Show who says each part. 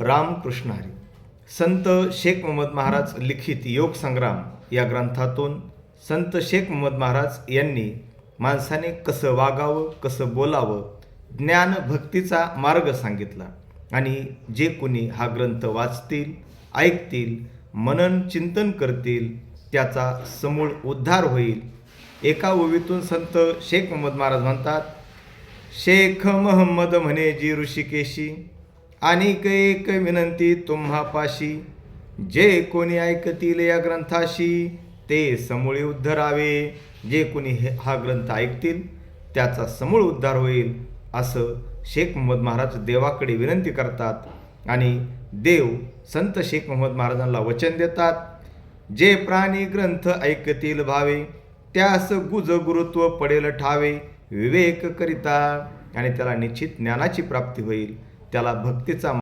Speaker 1: रामकृष्ण हरी संत शेख मोहम्मद महाराज लिखित योग संग्राम या ग्रंथातून संत शेख मोहम्मद महाराज यांनी माणसाने कसं वागावं कसं बोलावं ज्ञान भक्तीचा मार्ग सांगितला. आणि जे कोणी हा ग्रंथ वाचतील ऐकतील मनन चिंतन करतील त्याचा समूळ उद्धार होईल. एका ओवीतून संत शेख मोहम्मद महाराज म्हणतात शेख महम्मद म्हणे जी ऋषिकेशी आणि एक विनंती तुम्हापाशी. जे कोणी ऐकतील या ग्रंथाशी ते समूळे उद्धरावे जे कोणी हे हा ग्रंथ ऐकतील त्याचा समूळ उद्धार होईल असं शेख मोहम्मद महाराज देवाकडे विनंती करतात. आणि देव संत शेख मोहम्मद महाराजांना वचन देतात. जे प्राणी ग्रंथ ऐकतील भावे त्यास गुज गुरुत्व पडेल ठावे. विवेक करिता. आणि त्याला निश्चित ज्ञानाची प्राप्ती होईल. त्याला भक्तीचा